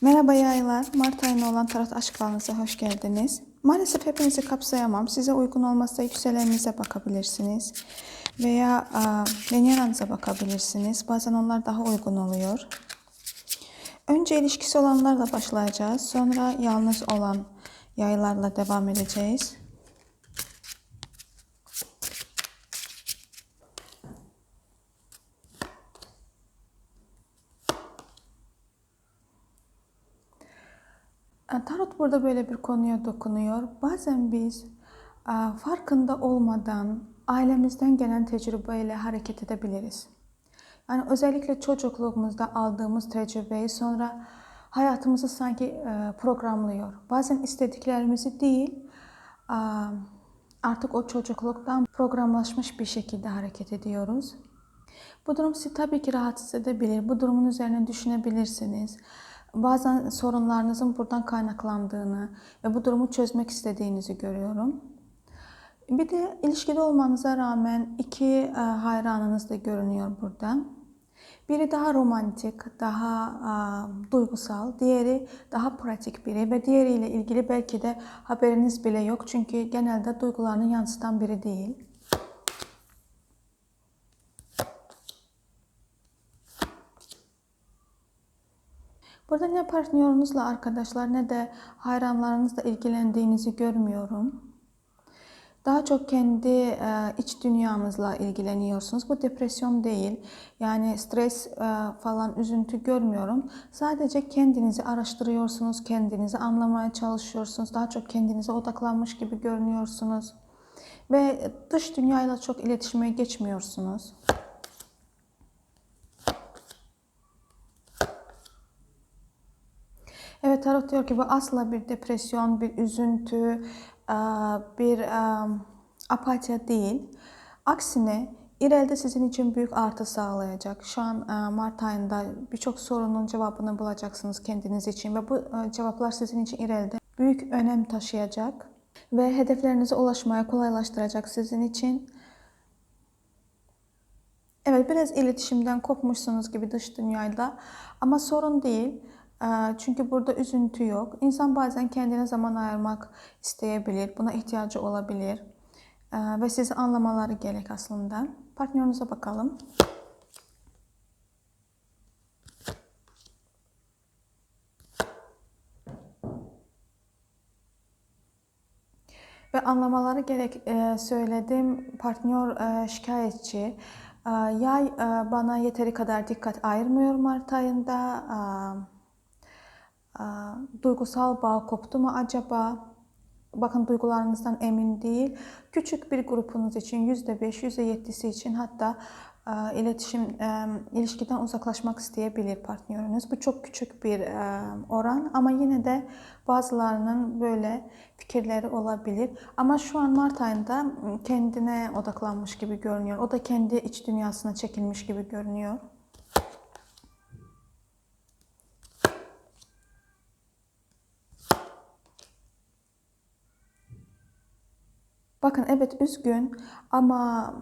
Merhaba yaylar. Mart ayında olan tarot aşk falınıza hoş geldiniz. Maalesef hepinizi kapsayamam. Size uygun olmazsa yükseleninize bakabilirsiniz. Veya Veneranıza bakabilirsiniz. Bazen onlar daha uygun oluyor. Önce ilişkisi olanlarla başlayacağız. Sonra yalnız olan yaylarla devam edeceğiz. Tarot burada böyle bir konuya dokunuyor. Bazen biz e, farkında olmadan ailemizden gelen tecrübeyle hareket edebiliriz. Yani özellikle çocukluğumuzda aldığımız tecrübeyi sonra hayatımızı sanki e, programlıyor. Bazen istediklerimizi değil, e, artık o çocukluktan programlaşmış bir şekilde hareket ediyoruz. Bu durum sizi tabii ki rahatsız edebilir. Bu durumun üzerine düşünebilirsiniz. Bazen sorunlarınızın buradan kaynaklandığını ve bu durumu çözmek istediğinizi görüyorum. Bir de ilişkide olmanıza rağmen iki e, hayranınız da görünüyor burada. Biri daha romantik, daha e, duygusal, diğeri daha pratik biri ve diğeriyle ilgili belki de haberiniz bile yok çünkü genelde duygularını yansıtan biri değil. Burada ne partnerinizle arkadaşlar ne de hayranlarınızla ilgilendiğinizi görmüyorum. Daha çok kendi e, iç dünyanızla ilgileniyorsunuz. Bu depresyon değil. Yani stres e, falan üzüntü görmüyorum. Sadece kendinizi araştırıyorsunuz, kendinizi anlamaya çalışıyorsunuz. Daha çok kendinize odaklanmış gibi görünüyorsunuz. Ve dış dünyayla çok iletişime geçmiyorsunuz. Evet tarot diyor ki bu asla bir depresyon, bir üzüntü, e, bir e, apatya değil. Aksine ileride sizin için büyük artı sağlayacak. Şu an e, Mart ayında birçok sorunun cevabını bulacaksınız kendiniz için ve bu cevaplar sizin için ileride büyük önem taşıyacak ve hedeflerinize ulaşmaya kolaylaştıracak sizin için. Evet biraz iletişimden kopmuşsunuz gibi dış dünyayla ama sorun değil. Çünkü burada üzüntü yok. İnsan bazen kendine zaman ayırmak isteyebilir. Buna ihtiyacı olabilir. Ve sizi anlamaları gerek aslında. Partnerinize bakalım. Ve anlamaları gerek söyledim. Partner şikayetçi. Yay bana yeteri kadar dikkat ayırmıyor Mart ayında duygusal bağ koptu mu acaba? Bakın duygularınızdan emin değil. Küçük bir grupunuz için %5, %7'si için hatta iletişim, ilişkiden uzaklaşmak isteyebilir partneriniz. Bu çok küçük bir oran ama yine de bazılarının böyle fikirleri olabilir. Ama şu an Mart ayında kendine odaklanmış gibi görünüyor. O da kendi iç dünyasına çekilmiş gibi görünüyor. Bakın evet üzgün ama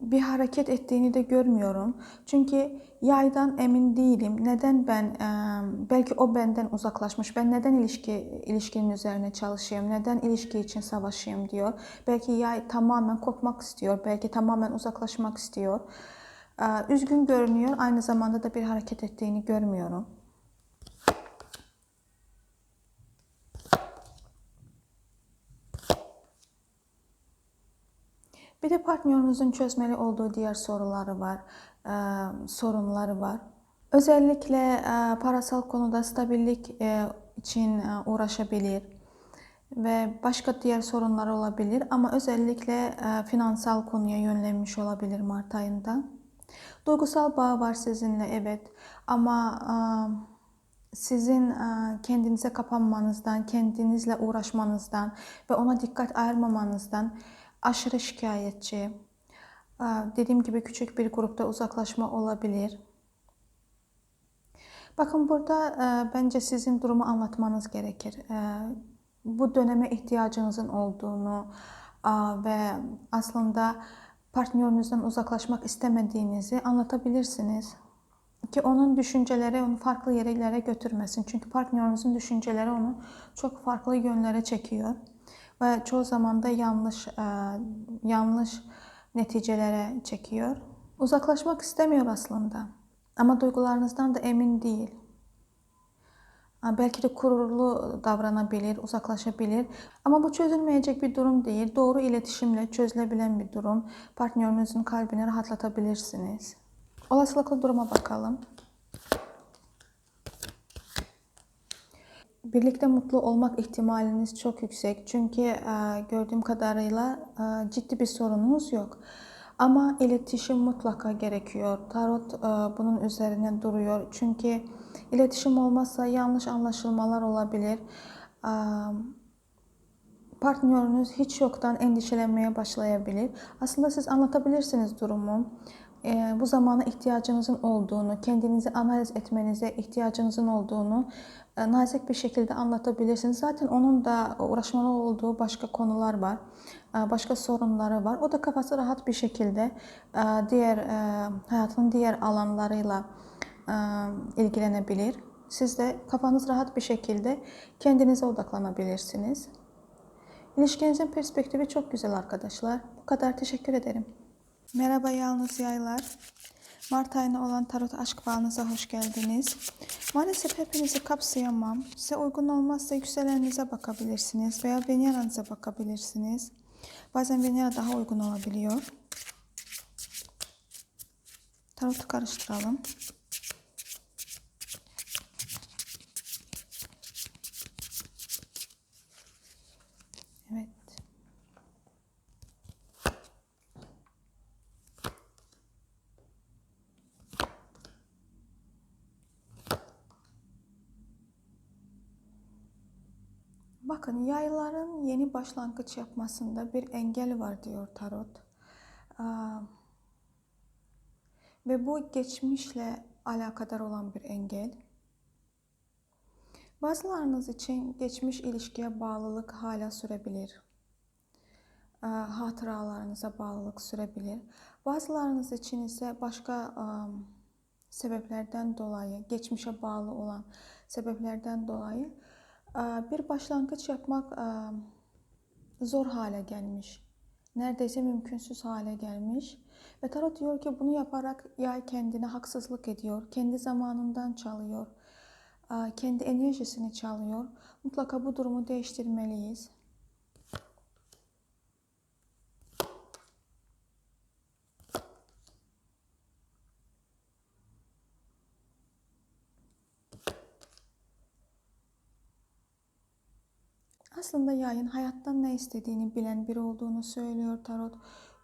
bir hareket ettiğini de görmüyorum. Çünkü yaydan emin değilim. Neden ben belki o benden uzaklaşmış. Ben neden ilişki ilişkinin üzerine çalışayım? Neden ilişki için savaşayım diyor. Belki yay tamamen kopmak istiyor. Belki tamamen uzaklaşmak istiyor. Üzgün görünüyor. Aynı zamanda da bir hareket ettiğini görmüyorum. Bir de partnerinizin çözmeli olduğu diğer soruları var, e, sorunları var. Özellikle e, parasal konuda stabillik e, için uğraşabilir ve başka diğer sorunlar olabilir ama özellikle finansal konuya yönlenmiş olabilir Mart ayında. Duygusal bağ var sizinle evet ama sizin kendinize kapanmanızdan, kendinizle uğraşmanızdan ve ona dikkat ayırmamanızdan aşırı şikayetçi, dediğim gibi küçük bir grupta uzaklaşma olabilir. Bakın burada bence sizin durumu anlatmanız gerekir. Bu döneme ihtiyacınızın olduğunu ve aslında partnerinizden uzaklaşmak istemediğinizi anlatabilirsiniz. ki onun düşünceleri onu farklı yerlere götürmesin. Çünkü partnerinizin düşünceleri onu çok farklı yönlere çekiyor ve çoğu zaman da yanlış e, yanlış neticelere çekiyor. Uzaklaşmak istemiyor aslında ama duygularınızdan da emin değil. Ha, Belki de gururlu davranabilir, uzaklaşabilir. Ama bu çözülmeyecek bir durum değil. Doğru iletişimle çözülebilen bir durum. Partnerinizin kalbini rahatlatabilirsiniz. Olasılıklı duruma bakalım. Birlikte mutlu olmak ihtimaliniz çok yüksek. Çünkü e, gördüğüm kadarıyla e, ciddi bir sorununuz yok. Ama iletişim mutlaka gerekiyor. Tarot e, bunun üzerine duruyor. Çünkü iletişim olmazsa yanlış anlaşılmalar olabilir. E, partneriniz hiç yoktan endişelenmeye başlayabilir. Aslında siz anlatabilirsiniz durumu. Ee, bu zamana ihtiyacınızın olduğunu, kendinizi analiz etmenize ihtiyacınızın olduğunu e, nazik bir şekilde anlatabilirsiniz. Zaten onun da uğraşmalı olduğu başka konular var, e, başka sorunları var. O da kafası rahat bir şekilde e, diğer hayatının diğer alanlarıyla ilgilenebilir. Siz de kafanız rahat bir şekilde kendinize odaklanabilirsiniz. İlişkinizin perspektifi çok güzel arkadaşlar. Bu kadar teşekkür ederim. Merhaba yalnız yaylar. Mart ayına olan tarot aşk bağınıza hoş geldiniz. Maalesef hepinizi kapsayamam. Size uygun olmazsa yükseleninize bakabilirsiniz veya Venera'nıza bakabilirsiniz. Bazen Venera daha uygun olabiliyor. Tarotu karıştıralım. Bakın yayların yeni başlangıç yapmasında bir engel var diyor tarot. Ve bu geçmişle alakadar olan bir engel. Bazılarınız için geçmiş ilişkiye bağlılık hala sürebilir. Hatıralarınıza bağlılık sürebilir. Bazılarınız için ise başka sebeplerden dolayı, geçmişe bağlı olan sebeplerden dolayı bir başlangıç yapmak zor hale gelmiş. Neredeyse mümkünsüz hale gelmiş. Ve tarot diyor ki bunu yaparak yay kendine haksızlık ediyor. Kendi zamanından çalıyor. Kendi enerjisini çalıyor. Mutlaka bu durumu değiştirmeliyiz. Aslında yayın hayattan ne istediğini bilen biri olduğunu söylüyor tarot.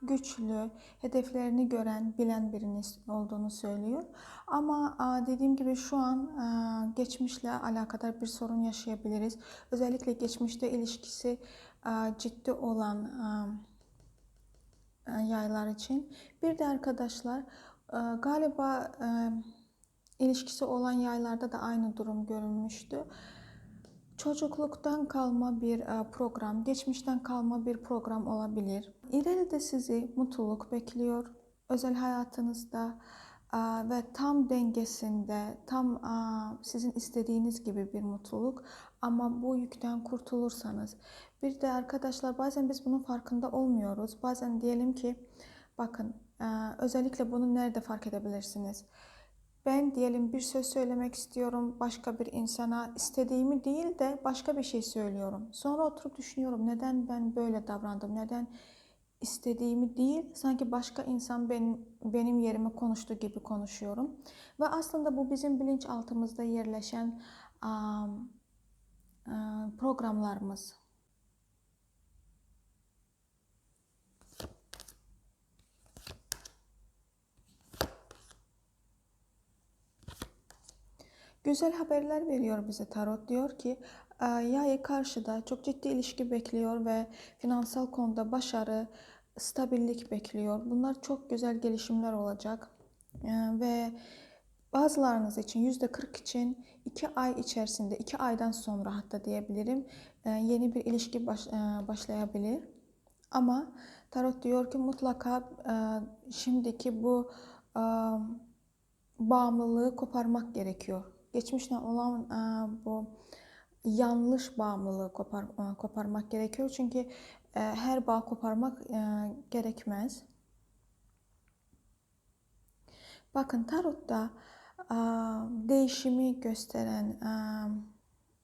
Güçlü, hedeflerini gören, bilen birinin olduğunu söylüyor. Ama dediğim gibi şu an geçmişle alakadar bir sorun yaşayabiliriz. Özellikle geçmişte ilişkisi ciddi olan yaylar için. Bir de arkadaşlar galiba ilişkisi olan yaylarda da aynı durum görülmüştü. Çocukluktan kalma bir e, program, geçmişten kalma bir program olabilir. İleride sizi mutluluk bekliyor. Özel hayatınızda e, ve tam dengesinde, tam e, sizin istediğiniz gibi bir mutluluk. Ama bu yükten kurtulursanız. Bir de arkadaşlar bazen biz bunun farkında olmuyoruz. Bazen diyelim ki bakın özellikle bunu nerede fark edebilirsiniz? Ben diyelim bir söz söylemek istiyorum başka bir insana istediğimi değil de başka bir şey söylüyorum. Sonra oturup düşünüyorum neden ben böyle davrandım, neden istediğimi değil sanki başka insan benim, benim yerime konuştuğu gibi konuşuyorum. Ve aslında bu bizim bilinçaltımızda yerleşen um, programlarımız. Güzel haberler veriyor bize tarot. Diyor ki yay karşıda çok ciddi ilişki bekliyor ve finansal konuda başarı, stabillik bekliyor. Bunlar çok güzel gelişimler olacak. Ve bazılarınız için %40 için 2 ay içerisinde, 2 aydan sonra hatta diyebilirim yeni bir ilişki baş, başlayabilir. Ama tarot diyor ki mutlaka şimdiki bu bağımlılığı koparmak gerekiyor. Geçmişle olan e, bu yanlış bağımlılığı kopar, e, koparmak gerekiyor. Çünkü e, her bağ koparmak e, gerekmez. Bakın tarotda e, değişimi gösteren, e,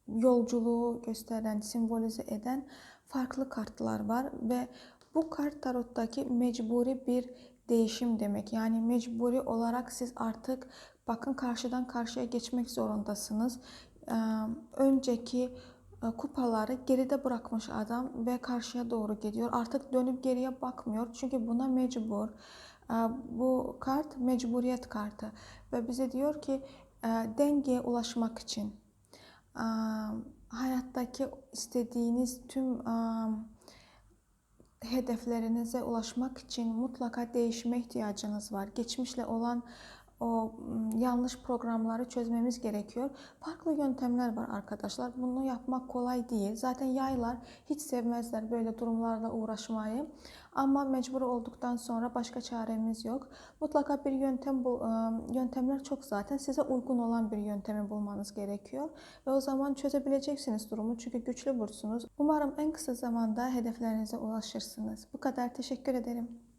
yolculuğu gösteren, simbolize eden farklı kartlar var ve bu kart tarottaki mecburi bir değişim demek. Yani mecburi olarak siz artık bakın karşıdan karşıya geçmek zorundasınız. Ee, önceki e, kupaları geride bırakmış adam ve karşıya doğru gidiyor. Artık dönüp geriye bakmıyor çünkü buna mecbur. Ee, Bu kart mecburiyet kartı ve bize diyor ki e, dengeye ulaşmak için e, hayattaki istediğiniz tüm hedeflerinize ulaşmak için mutlaka değişime ihtiyacınız var. Geçmişle olan o yanlış programları çözmemiz gerekiyor. Farklı yöntemler var arkadaşlar. Bunu yapmak kolay değil. Zaten yaylar hiç sevmezler böyle durumlarla uğraşmayı. Ama mecbur olduktan sonra başka çaremiz yok. Mutlaka bir yöntem bul, e, yöntemler çok zaten. Size uygun olan bir yöntemi bulmanız gerekiyor. Ve o zaman çözebileceksiniz durumu. Çünkü güçlü bursunuz. Umarım en kısa zamanda hedeflerinize ulaşırsınız. Bu kadar. Teşekkür ederim.